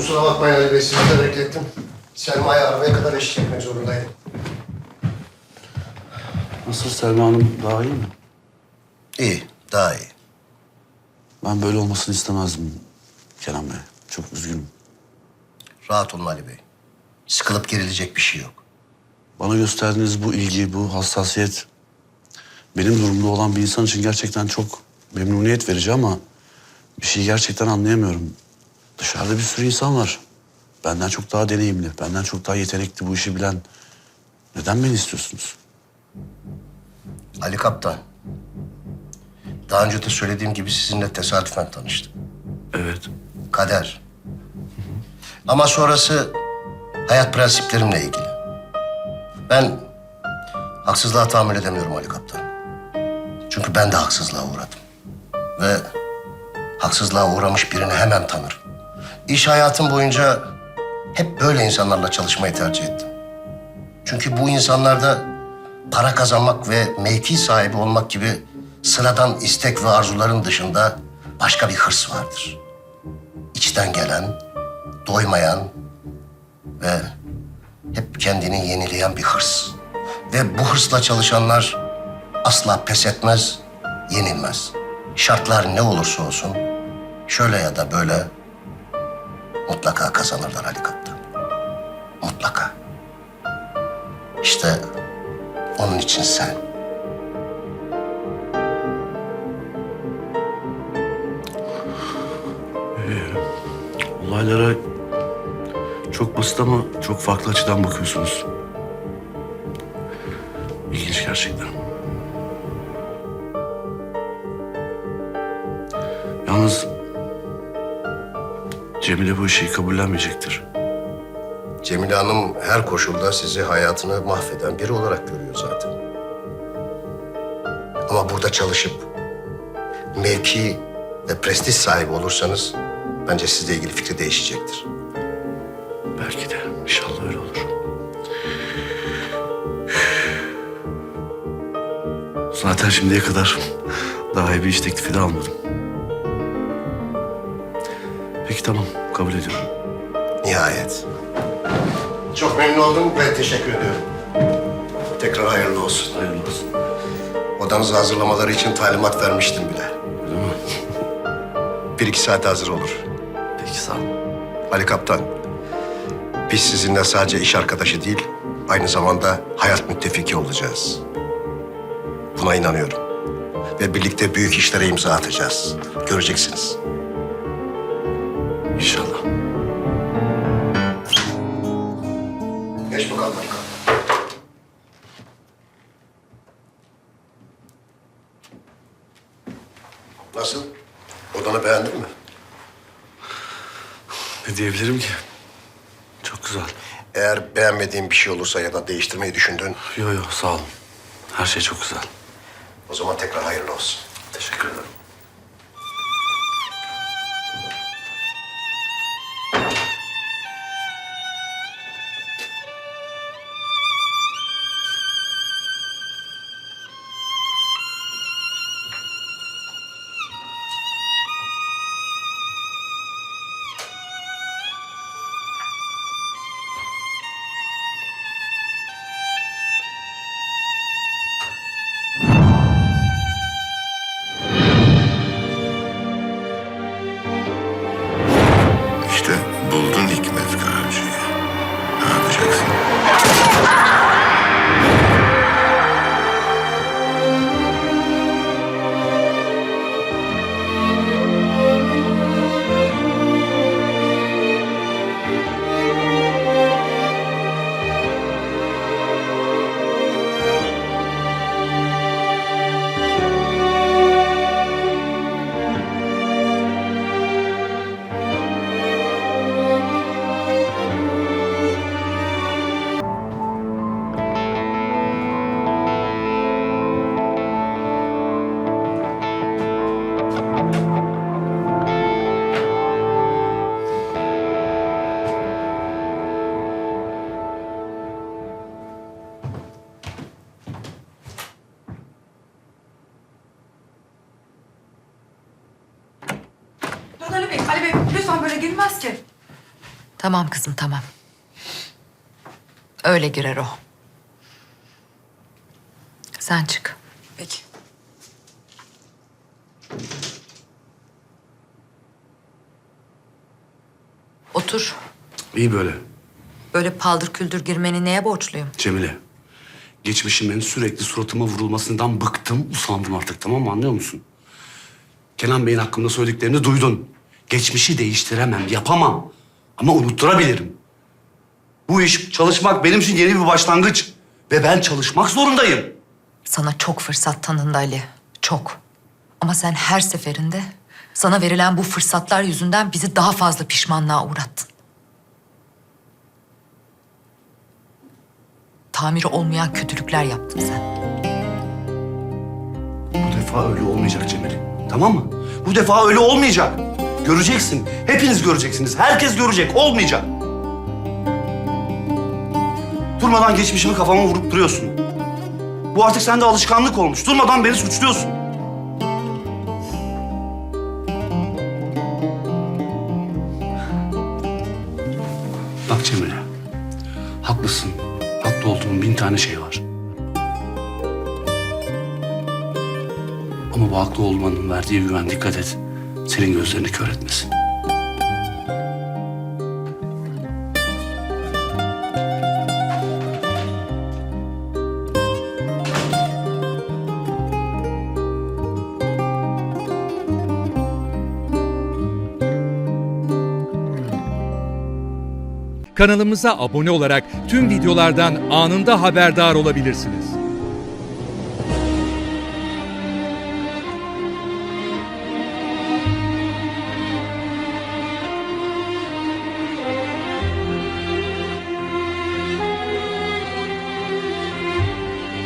Kusura bakmayın Ali Bey, sizi de beklettim. Selma'yı arabaya kadar eşlik etmek zorundaydım. Nasıl Selma Hanım daha iyi mi? İyi, daha iyi. Ben böyle olmasını istemezdim Kenan Bey. Çok üzgünüm. Rahat olun Ali Bey. Sıkılıp gerilecek bir şey yok. Bana gösterdiğiniz bu ilgi, bu hassasiyet benim durumda olan bir insan için gerçekten çok memnuniyet verici ama bir şeyi gerçekten anlayamıyorum. Dışarıda bir sürü insan var. Benden çok daha deneyimli, benden çok daha yetenekli bu işi bilen. Neden beni istiyorsunuz? Ali Kaptan. Daha önce de söylediğim gibi sizinle tesadüfen tanıştım. Evet. Kader. Ama sonrası hayat prensiplerimle ilgili. Ben haksızlığa tahammül edemiyorum Ali Kaptan. Çünkü ben de haksızlığa uğradım. Ve haksızlığa uğramış birini hemen tanırım. İş hayatım boyunca hep böyle insanlarla çalışmayı tercih ettim. Çünkü bu insanlarda para kazanmak ve mevki sahibi olmak gibi sıradan istek ve arzuların dışında başka bir hırs vardır. İçten gelen, doymayan ve hep kendini yenileyen bir hırs. Ve bu hırsla çalışanlar asla pes etmez, yenilmez. Şartlar ne olursa olsun şöyle ya da böyle mutlaka kazanırlar Ali Kaptan. Mutlaka. İşte onun için sen. Olaylara çok basit ama çok farklı açıdan bakıyorsunuz. İlginç gerçekten. Yalnız Cemile bu işi kabullenmeyecektir. Cemile Hanım her koşulda sizi hayatını mahveden biri olarak görüyor zaten. Ama burada çalışıp mevki ve prestij sahibi olursanız bence sizle ilgili fikri değişecektir. Belki de inşallah öyle olur. Zaten şimdiye kadar daha iyi bir iş teklifi de almadım. Peki tamam kabul ediyorum. Nihayet. Çok memnun oldum ve teşekkür ediyorum. Tekrar hayırlı olsun. Hayırlı olsun. Odanızı hazırlamaları için talimat vermiştim bile. Öyle mi? Bir iki saate hazır olur. Peki sağ ol. Ali Kaptan, biz sizinle sadece iş arkadaşı değil, aynı zamanda hayat müttefiki olacağız. Buna inanıyorum. Ve birlikte büyük işlere imza atacağız. Göreceksiniz. Nasıl? Odanı beğendin mi? Ne diyebilirim ki? Çok güzel. Eğer beğenmediğin bir şey olursa ya da değiştirmeyi düşündün, Yo yo sağ olun. Her şey çok güzel. o zaman tekrar hayırlı olsun. Teşekkür ederim. Tamam kızım tamam. Öyle girer o. Sen çık. Peki. Otur. İyi böyle. Böyle paldır küldür girmeni neye borçluyum? Cemile. Geçmişimin sürekli suratıma vurulmasından bıktım, usandım artık tamam mı anlıyor musun? Kenan Bey'in hakkında söylediklerini duydun. Geçmişi değiştiremem, yapamam. Ama unutturabilirim. Bu iş, çalışmak benim için yeni bir başlangıç. Ve ben çalışmak zorundayım. Sana çok fırsat tanındı Ali. Çok. Ama sen her seferinde sana verilen bu fırsatlar yüzünden bizi daha fazla pişmanlığa uğrattın. Tamiri olmayan kötülükler yaptın sen. Bu defa öyle olmayacak Cemile. Tamam mı? Bu defa öyle olmayacak. Göreceksin. Hepiniz göreceksiniz. Herkes görecek. Olmayacak. Durmadan geçmişimi kafama vurup duruyorsun. Bu artık sende alışkanlık olmuş. Durmadan beni suçluyorsun. Bak Cemile. Haklısın. Haklı olduğum bin tane şey var. Ama bu haklı olmanın verdiği güven dikkat et. Senin gözlerini kör etmesin. Kanalımıza abone olarak tüm videolardan anında haberdar olabilirsiniz.